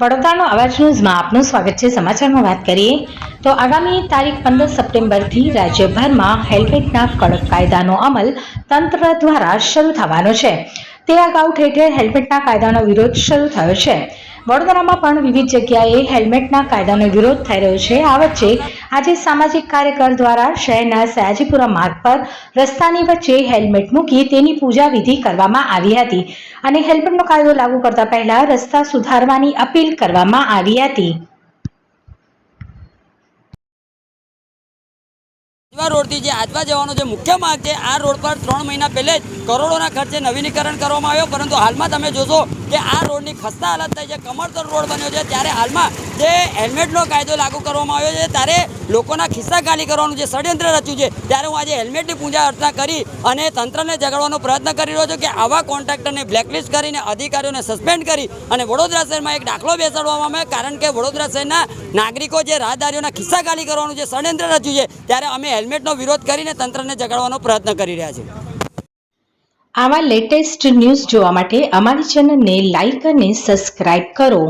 વડોદરાનો અવાજ ન્યૂઝમાં આપનું સ્વાગત છે. સમાચારમાં વાત કરીએ તો આગામી તારીખ પંદર સપ્ટેમ્બરથી રાજ્યભરમાં હેલ્મેટના કડક કાયદાનો અમલ તંત્ર દ્વારા શરૂ થવાનો છે. તે અગાઉ ઠેર ઠેર હેલ્મેટના કાયદાનો વિરોધ શરૂ થયો છે. વડોદરામાં પણ વિવિધ જગ્યાએ હેલ્મેટના કાયદાનો વિરોધ થઈ રહ્યો છે. આ વચ્ચે આજે સામાજિક કાર્યકર દ્વારા શહેરના સયાજીપુરા માર્ગ પર રસ્તાની વચ્ચે હેલ્મેટ મૂકી તેની પૂજા વિધિ કરવામાં આવી હતી અને હેલ્મેટનો કાયદો લાગુ કરતા પહેલા રસ્તા સુધારવાની અપીલ કરવામાં આવી હતી. આજવા રોડથી જે આજવા જવાનો જે મુખ્ય માર્ગ છે, આ રોડ પર ત્રણ મહિના પહેલે જ કરોડોના ખર્ચે નવીનીકરણ કરવામાં આવ્યો. પરંતુ હાલમાં તમે જોશો કે આ રોડની ખસ્તા હાલત થઈ છે. કમરતોડ રોડ બન્યો છે. ત્યારે હાલમાં જે હેલ્મેટનો કાયદો લાગુ કરવામાં આવ્યો છે, ત્યારે લોકોના ખિસ્સા ખાલી કરવાનું જે ષડયંત્ર રચ્યું છે, ત્યારે હું આજે હેલ્મેટની પૂજા અર્ચના કરી અને તંત્રને જગાડવાનો પ્રયત્ન કરી રહ્યો છું કે આવા કોન્ટ્રાક્ટરને બ્લેકલિસ્ટ કરીને, અધિકારીઓને સસ્પેન્ડ કરી અને વડોદરા શહેરમાં એક દાખલો બેસાડવામાં આવે. કારણ કે વડોદરા શહેરના નાગરિકો જે રાહદારીઓના ખિસ્સા ખાલી કરવાનું જે ષડયંત્ર રચ્યું છે, ત્યારે અમે હેલ્મેટનો વિરોધ કરીને તંત્રને જગાડવાનો પ્રયત્ન કરી રહ્યા છે. આવા લેટેસ્ટ ન્યૂઝ જોવા માટે અમારી ચેનલને લાઈક અને સબસ્ક્રાઇબ કરો.